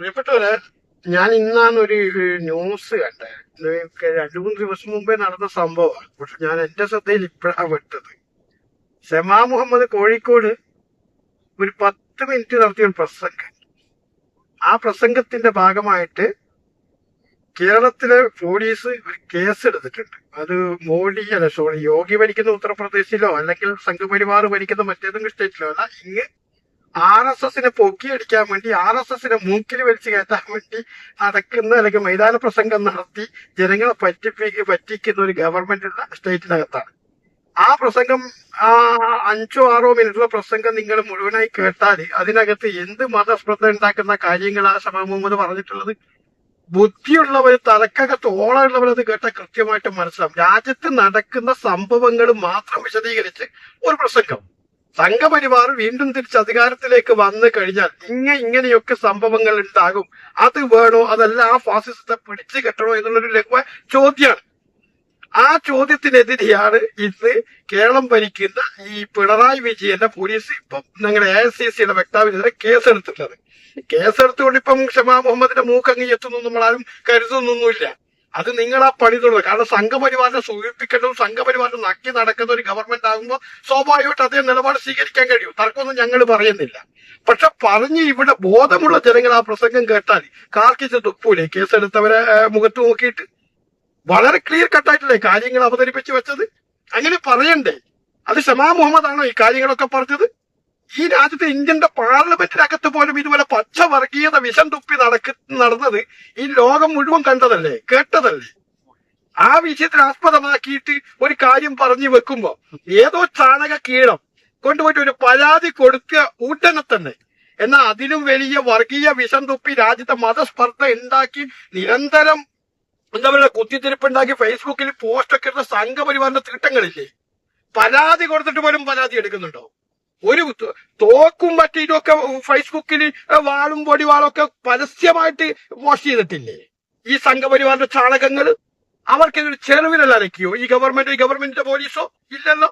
പ്രിയപ്പെട്ടവരെ ഞാൻ ഇന്നാണ് ഒരു ന്യൂസ് കണ്ടത്. രണ്ടു മൂന്ന് ദിവസം മുമ്പേ നടന്ന സംഭവമാണ്. പക്ഷെ ഞാൻ എന്റെ ശ്രദ്ധയിൽ ഇപ്പോഴാണ് പെട്ടത്. ഷമാ മുഹമ്മദ് കോഴിക്കോട് ഒരു പത്ത് മിനിറ്റ് നടത്തിയ ഒരു പ്രസംഗം. ആ പ്രസംഗത്തിന്റെ ഭാഗമായിട്ട് കേരളത്തിലെ പോലീസ് ഒരു കേസ് എടുത്തിട്ടുണ്ട് അത് മോഡി അല്ല സോറി യോഗി ഭരിക്കുന്ന ഉത്തർപ്രദേശിലോ അല്ലെങ്കിൽ സംഘപരിവാർ ഭരിക്കുന്ന മറ്റേതെങ്കിലും സ്റ്റേറ്റിലോ അല്ല ഇങ്ങ് ആർ എസ് എസിനെ പൊക്കിയടിക്കാൻ വേണ്ടി ആർ എസ് എസിനെ മൂക്കിൽ വലിച്ചു കയറ്റാൻ വേണ്ടി നടക്കുന്ന അല്ലെങ്കിൽ മൈതാന പ്രസംഗം നടത്തി ജനങ്ങളെ പറ്റിപ്പിക്ക് പറ്റിക്കുന്ന ഒരു ഗവൺമെന്റിന്റെ സ്റ്റേറ്റിനകത്താണ്. ആ പ്രസംഗം ആ അഞ്ചോ ആറോ മിനിറ്റുള്ള പ്രസംഗം നിങ്ങൾ മുഴുവനായി കേട്ടാൽ അതിനകത്ത് എന്ത് മതസ്പൃത ഉണ്ടാക്കുന്ന കാര്യങ്ങൾ ആ സമൂഹം പറഞ്ഞിട്ടുള്ളത്? ബുദ്ധിയുള്ളവർ തലക്കകത്ത് ഓളമുള്ളവർ കേട്ട കൃത്യമായിട്ട് മനസ്സിലാവും. രാജ്യത്ത് നടക്കുന്ന സംഭവങ്ങൾ മാത്രം വിശദീകരിച്ച് ഒരു പ്രസംഗം. സംഘപരിവാർ വീണ്ടും തിരിച്ച് അധികാരത്തിലേക്ക് വന്നു കഴിഞ്ഞാൽ ഇങ്ങ ഇങ്ങനെയൊക്കെ സംഭവങ്ങൾ ഉണ്ടാകും. അത് വേണോ? അതല്ല ആ ഫാസിസത്തെ പിടിച്ചു കെട്ടണോ എന്നുള്ളൊരു ലഘുവ ചോദ്യമാണ് ആ ചോദ്യത്തിനെതിരെയാണ് ഇന്ന് കേരളം ഭരിക്കുന്ന ഈ പിണറായി വിജയന്റെ പോലീസ് ഇപ്പം ഞങ്ങളുടെ എ സി സിയുടെ വക്താവിനെതിരെ കേസെടുത്തിട്ടുള്ളത്. കേസെടുത്തുകൊണ്ട് ഇപ്പം ഷമാ മുഹമ്മദിന്റെ മൂക്കങ്ങി എത്തുന്നു നമ്മളാരും കരുതുന്നൊന്നുമില്ല. അത് നിങ്ങൾ ആ പണി തുടങ്ങും കാരണം സംഘപരിവാറിനെ സൂചിപ്പിക്കേണ്ടതും സംഘപരിവാറിനെ നക്കി നടക്കുന്ന ഒരു ഗവൺമെന്റ് ആകുമ്പോൾ സ്വാഭാവികമായിട്ട് അതേ നിലപാട് സ്വീകരിക്കാൻ കഴിയും. തർക്കമൊന്നും ഞങ്ങൾ പറയുന്നില്ല. പക്ഷെ പറഞ്ഞ് ഇവിടെ ബോധമുള്ള ജനങ്ങൾ ആ പ്രസംഗം കേട്ടാൽ കാർക്കിച്ച് തുപ്പൂലേ കേസെടുത്തവരെ മുഖത്ത് നോക്കിയിട്ട്? വളരെ ക്ലിയർ കട്ടായിട്ടല്ലേ കാര്യങ്ങൾ അവതരിപ്പിച്ച് വെച്ചത്? അങ്ങനെ പറയണ്ടേ? അത് ഷമാ മുഹമ്മദ് ആണോ ഈ കാര്യങ്ങളൊക്കെ പറഞ്ഞത്? ഈ രാജ്യത്തെ ഇന്ത്യന്റെ പാർലമെന്റിനകത്ത് പോലും ഇതുപോലെ പച്ച വർഗീയത വിഷം തുപ്പി നടക്ക നടന്നത് ഈ ലോകം മുഴുവൻ കണ്ടതല്ലേ കേട്ടതല്ലേ? ആ വിഷയത്തിൽ ആസ്പദമാക്കിയിട്ട് ഒരു കാര്യം പറഞ്ഞു വെക്കുമ്പോ ഏതോ ചാണക കീഴം കൊണ്ടുപോയിട്ട് ഒരു പരാതി കൊടുക്കുക ഉടനെ തന്നെ. എന്നാൽ അതിലും വലിയ വർഗീയ വിഷം തുപ്പി രാജ്യത്തെ മതസ്പർദ്ധ ഉണ്ടാക്കി നിരന്തരം എന്താ പറയുക കുത്തിത്തിരിപ്പുണ്ടാക്കി ഫേസ്ബുക്കിൽ പോസ്റ്റ് ഒക്കെ ഇടുന്ന സംഘപരിവാറിന്റെ തീട്ടങ്ങളില്ലേ? പരാതി കൊടുത്തിട്ട് പോലും പരാതി എടുക്കുന്നുണ്ടോ? ഒരു തോക്കും ഒക്കെ ഫേസ്ബുക്കിൽ വാളും പൊടിവാളും ഒക്കെ പരസ്യമായിട്ട് പോസ്റ്റ് ചെയ്തിട്ടില്ലേ? ഈ സംഘപരിവാറിന്റെ ചാണകങ്ങൾ അവർക്കെതിരെ ചെറുവിരൽ അരക്കിയോ ഈ ഗവൺമെന്റ് ഈ ഗവൺമെന്റിന്റെ പോലീസോ ഇല്ലല്ലോ.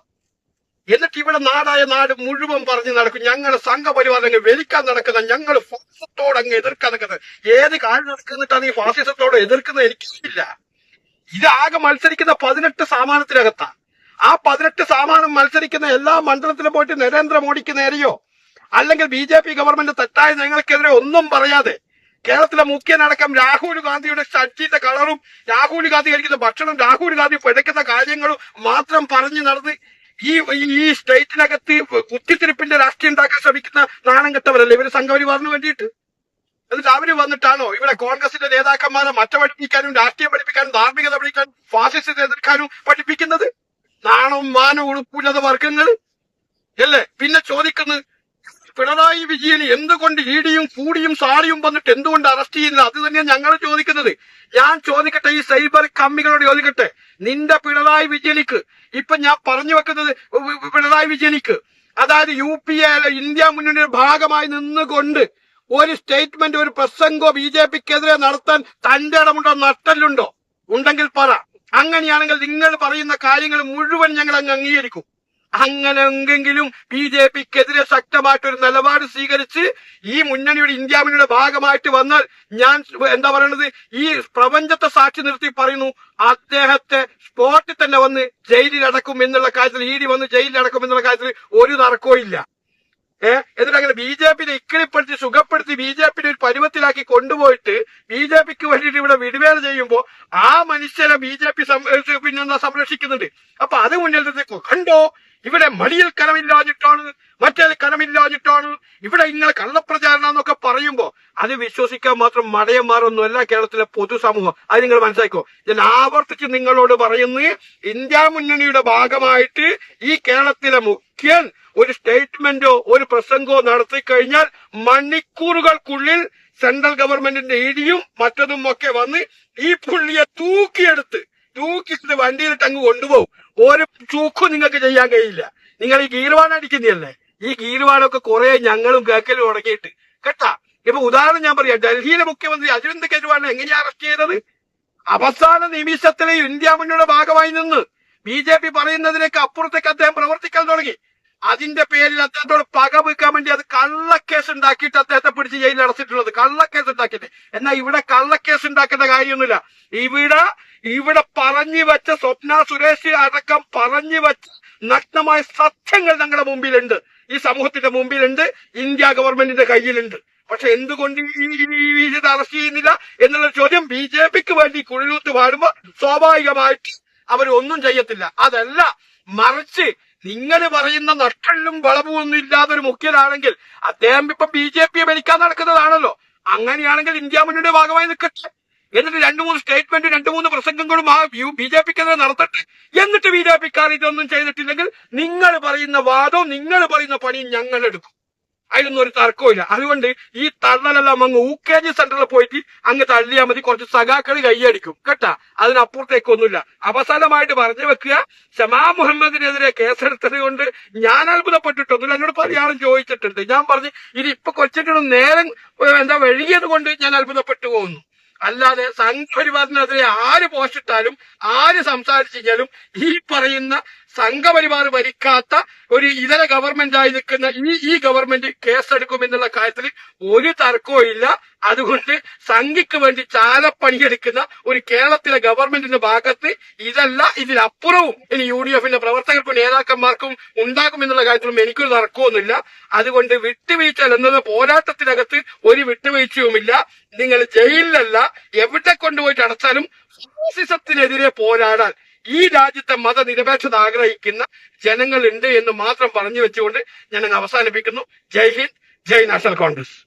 എന്നിട്ട് ഇവിടെ നാടായ നാട് മുഴുവൻ പറഞ്ഞു നടക്കും. ഞങ്ങളെ സംഘപരിവാരങ്ങൾ വലിക്കാൻ നടക്കുന്ന ഞങ്ങൾ ഫാസിസത്തോട് അങ്ങ് എതിർക്കാൻ നടക്കുന്നത് ഏത് കാഴ്ച നടക്കുന്നിട്ടാണ് ഈ ഫാസിസത്തോട് എതിർക്കുന്നത് എനിക്കില്ല ഇതാകെ മത്സരിക്കുന്ന പതിനെട്ട് സാമാനത്തിനകത്താ. ആ പതിനെട്ട് സാമാനം മത്സരിക്കുന്ന എല്ലാ മണ്ഡലത്തിലും പോയിട്ട് നരേന്ദ്രമോദിക്ക് നേരെയോ? അല്ലെങ്കിൽ ബി ജെ പി ഗവൺമെന്റ് തെറ്റായ ഞങ്ങൾക്കെതിരെ ഒന്നും പറയാതെ കേരളത്തിലെ മുഖ്യനടക്കം രാഹുൽ ഗാന്ധിയുടെ ഷർട്ടിന്റെ കളറും രാഹുൽ ഗാന്ധി കഴിക്കുന്ന ഭക്ഷണം രാഹുൽ ഗാന്ധി പിഴയ്ക്കുന്ന കാര്യങ്ങളും മാത്രം പറഞ്ഞു നടന്ന് ഈ ഈ സ്റ്റേറ്റിനകത്ത് കുത്തിത്തിരിപ്പിന്റെ രാഷ്ട്രീയം ഉണ്ടാക്കാൻ ശ്രമിക്കുന്ന നാണം കെട്ടവരല്ലേ ഇവർ സംഘപരിവാറിന് വേണ്ടിയിട്ട്. എന്നിട്ട് അവർ വന്നിട്ടാണോ ഇവിടെ കോൺഗ്രസിന്റെ നേതാക്കന്മാരെ മറ്റ പഠിപ്പിക്കാനും രാഷ്ട്രീയം പഠിപ്പിക്കാനും ധാർമ്മികത പഠിക്കാനും ഫാസിസത്തെ എതിർക്കാനും പഠിപ്പിക്കുന്നത്? നാണവും മാനവും ഉളുപ്പില്ലാത്ത വർഗങ്ങൾ? അല്ലേ? പിന്നെ ചോദിക്കുന്നത് പിണറായി വിജയൻ എന്തുകൊണ്ട് ഈടിയും കൂടിയും സാടിയും വന്നിട്ട് എന്തുകൊണ്ട് അറസ്റ്റ് ചെയ്യുന്നത്? അത് തന്നെയാണ് ഞങ്ങൾ ചോദിക്കുന്നത്. ഞാൻ ചോദിക്കട്ടെ ഈ സൈബർ കമ്മികളോട് ചോദിക്കട്ടെ. നിന്റെ പിണറായി വിജയനിക്ക് ഇപ്പൊ ഞാൻ പറഞ്ഞു വെക്കുന്നത് പിണറായി വിജയനിക്ക്. അതായത് യു പി എ ഇന്ത്യ മുന്നണിയുടെ ഭാഗമായി നിന്നുകൊണ്ട് ഒരു സ്റ്റേറ്റ്മെന്റ് ഒരു പ്രസംഗോ ബി ജെ പിക്കെതിരെ നടത്താൻ തന്റെ ഇടമുണ്ടോ നട്ടലുണ്ടോ ഉണ്ടെങ്കിൽ പറ. അങ്ങനെയാണെങ്കിൽ നിങ്ങൾ പറയുന്ന കാര്യങ്ങൾ മുഴുവൻ ഞങ്ങൾ അങ്ങ് അംഗീകരിക്കും. അങ്ങനെ എങ്കെങ്കിലും ബി ജെ പിക്കെതിരെ ശക്തമായിട്ടൊരു നിലപാട് സ്വീകരിച്ച് ഈ മുന്നണിയുടെ ഇന്ത്യ മുന്നണിയുടെ ഭാഗമായിട്ട് വന്നാൽ ഞാൻ എന്താ പറയണത്? ഈ പ്രപഞ്ചത്തെ സാക്ഷി നിർത്തി പറയുന്നു അദ്ദേഹത്തെ സ്പോട്ടിൽ തന്നെ വന്ന് ജയിലിൽ അടക്കും എന്നുള്ള കാര്യത്തിൽ ഇ ഡി വന്ന് ജയിലിൽ അടക്കും എന്നുള്ള കാര്യത്തിൽ ഒരു തർക്കവും ഇല്ല. ഏഹ് എന്നിട്ട് അങ്ങനെ ബി ജെ പിനെ ഇക്കിളിപ്പെടുത്തി സുഖപ്പെടുത്തി ബി ജെ പിനെ ഒരു പരുവത്തിലാക്കി കൊണ്ടുപോയിട്ട് ബി ജെ പിക്ക് വേണ്ടിയിട്ട് ഇവിടെ വിടുവേല ചെയ്യുമ്പോൾ ആ മനുഷ്യരെ ബി ജെ പി പിന്നെ സംരക്ഷിക്കുന്നുണ്ട്. അപ്പൊ അത് മുന്നിൽ നിർത്തി കണ്ടോ? ഇവിടെ മടിയിൽ കനമില്ലാഞ്ഞിട്ടാണ് മറ്റേ കനമില്ലാഞ്ഞിട്ടാണ്. ഇവിടെ ഇങ്ങനെ കള്ളപ്രചാരണം എന്നൊക്കെ പറയുമ്പോ അത് വിശ്വസിക്കാൻ മാത്രം മടയന്മാരൊന്നുമല്ല കേരളത്തിലെ പൊതുസമൂഹം. അത് നിങ്ങൾ മനസ്സിലാക്കോ? ഞാൻ ആവർത്തിച്ച് നിങ്ങളോട് പറയുന്നു ഇന്ത്യ മുന്നണിയുടെ ഭാഗമായിട്ട് ഈ കേരളത്തിലെ മുഖ്യൻ ഒരു സ്റ്റേറ്റ്മെന്റോ ഒരു പ്രസംഗമോ നടത്തി കഴിഞ്ഞാൽ മണിക്കൂറുകൾക്കുള്ളിൽ സെൻട്രൽ ഗവൺമെന്റിന്റെ ഇടിയും മറ്റതും ഒക്കെ വന്ന് ഈ പുള്ളിയെ തൂക്കിയെടുത്ത് തൂക്കിയിട്ട് വണ്ടിയിലിട്ട് അങ്ങ് കൊണ്ടുപോകും. ഒരു ചൂക്കും നിങ്ങൾക്ക് ചെയ്യാൻ കഴിയില്ല. നിങ്ങൾ ഈ ഗീർവാണ അടിക്കുന്നതല്ലേ ഈ ഗീർവാണൊക്കെ കുറെ ഞങ്ങളും കേക്കലും ഉടക്കിയിട്ട്. കേട്ടാ? ഇപ്പൊ ഉദാഹരണം ഞാൻ പറയാം. ഡൽഹിയിലെ മുഖ്യമന്ത്രി അരവിന്ദ് കെജ്രിവാളിനെ എങ്ങനെയാ അറസ്റ്റ് ചെയ്തത്? അവസാന നിമിഷത്തിലെ ഇന്ത്യ മുന്നണിയുടെ ഭാഗമായി നിന്ന് ബി ജെ പി പറയുന്നതിനേക്ക് അപ്പുറത്തേക്ക് അദ്ദേഹം പ്രവർത്തിക്കാൻ തുടങ്ങി. അതിന്റെ പേരിൽ അദ്ദേഹത്തോട് പക വെക്കാൻ വേണ്ടി അത് കള്ളക്കേസ് ഉണ്ടാക്കിയിട്ട് അദ്ദേഹത്തെ പിടിച്ച് ജയിലിൽ അടച്ചിട്ടുള്ളത്. കള്ളക്കേസ് ഉണ്ടാക്കിയിട്ട്. എന്നാൽ ഇവിടെ കള്ളക്കേസ് ഉണ്ടാക്കേണ്ട കാര്യമൊന്നുമില്ല. ഇവിടെ ഇവിടെ പറഞ്ഞു വെച്ച സ്വപ്ന സുരേഷ് അടക്കം പറഞ്ഞു വെച്ച നഗ്നമായ സത്യങ്ങൾ ഞങ്ങളുടെ മുമ്പിലുണ്ട്. ഈ സമൂഹത്തിന്റെ മുമ്പിലുണ്ട്. ഇന്ത്യ ഗവൺമെന്റിന്റെ കയ്യിലുണ്ട്. പക്ഷെ എന്തുകൊണ്ട് ഈ അറസ്റ്റ് ചെയ്യുന്നില്ല എന്നുള്ള ചോദ്യം ബി ജെ പിക്ക് വേണ്ടി കുഴിലൂത്ത് പാടുമ്പോ സ്വാഭാവികമായിട്ട് അവർ ഒന്നും ചെയ്യത്തില്ല. അതല്ല മറിച്ച് നിങ്ങൾ പറയുന്ന നഷ്ടങ്ങളും വളവും ഒന്നും ഇല്ലാതെ ഒരു മുഖ്യനാണെങ്കിൽ അദ്ദേഹം ഇപ്പൊ ബി ജെ പിയെ ഭരിക്കാൻ നടക്കുന്നതാണല്ലോ. അങ്ങനെയാണെങ്കിൽ ഇന്ത്യ മുന്നണിയുടെ ഭാഗമായി നിൽക്കട്ടെ. എന്നിട്ട് രണ്ടു മൂന്ന് സ്റ്റേറ്റ്മെന്റ് രണ്ടു മൂന്ന് പ്രസംഗങ്ങളും ആ ബി ജെ പിക്കെതിരെ നടത്തട്ടെ. എന്നിട്ട് ബി ജെ പിക്കാർ ഇതൊന്നും ചെയ്തിട്ടില്ലെങ്കിൽ നിങ്ങൾ പറയുന്ന വാദവും നിങ്ങൾ പറയുന്ന പണിയും ഞങ്ങൾ എടുക്കും. അതിലൊന്നും ഒരു തർക്കമില്ല അതുകൊണ്ട് ഈ തള്ളലെല്ലാം അങ്ങ് യു കെ ജി സെന്ററിൽ പോയിട്ട് അങ്ങ് തള്ളിയാൽ മതി. കുറച്ച് സഖാക്കൾ കൈയടിക്കും കേട്ടാ? അതിനപ്പുറത്തേക്കൊന്നുമില്ല. അവസാനമായിട്ട് പറഞ്ഞു വെക്കുക ഷമാ മുഹമ്മദിനെതിരെ കേസെടുത്തത് കൊണ്ട് ഞാൻ അത്ഭുതപ്പെട്ടിട്ടൊന്നുമില്ല. എന്നോട് പരിഹാരം ചോദിച്ചിട്ടുണ്ട്. ഞാൻ പറഞ്ഞു ഇത് ഇപ്പൊ കൊച്ചിട്ട് നേരം എന്താ വഴുകിയത് കൊണ്ട് ഞാൻ അത്ഭുതപ്പെട്ടു പോകുന്നു. അല്ലാതെ സംഘപരിവാറിനെതിരെ ആര് പോസ്റ്റിട്ടാലും ആര് സംസാരിച്ചു കഴിഞ്ഞാലും ഈ പറയുന്ന സംഘപരിവാർ ഭരിക്കാത്ത ഒരു ഇതര ഗവൺമെന്റ് ആയി നിൽക്കുന്ന ഈ ഈ ഗവൺമെന്റ് കേസെടുക്കുമെന്നുള്ള കാര്യത്തിൽ ഒരു തർക്കവും ഇല്ല. അതുകൊണ്ട് സംഘിക്ക് വേണ്ടി ചാലപ്പണിയെടുക്കുന്ന ഒരു കേരളത്തിലെ ഗവൺമെന്റിന്റെ ഭാഗത്ത് ഇതല്ല ഇതിനപ്പുറവും ഇനി യു ഡി എഫിന്റെ പ്രവർത്തകർക്കും നേതാക്കന്മാർക്കും ഉണ്ടാകുമെന്നുള്ള കാര്യത്തിലും എനിക്കൊരു തർക്കമൊന്നുമില്ല. അതുകൊണ്ട് വിട്ടുവീഴ്ച എന്നത് പോരാട്ടത്തിനകത്ത് ഒരു വിട്ടുവീഴ്ചയുമില്ല. നിങ്ങൾ ജയിലിലല്ല എവിടെ കൊണ്ടുപോയിട്ട് അടച്ചാലും ഫാസിസത്തിനെതിരെ പോരാടാൻ ഈ രാജ്യത്തെ മതനിരപേക്ഷത ആഗ്രഹിക്കുന്ന ജനങ്ങളുണ്ട് എന്ന് മാത്രം പറഞ്ഞു വെച്ചുകൊണ്ട് ഞാൻ അവസാനിപ്പിക്കുന്നു. ജയ് ഹിന്ദ് ജയ് നാഷണൽ കോൺഗ്രസ്.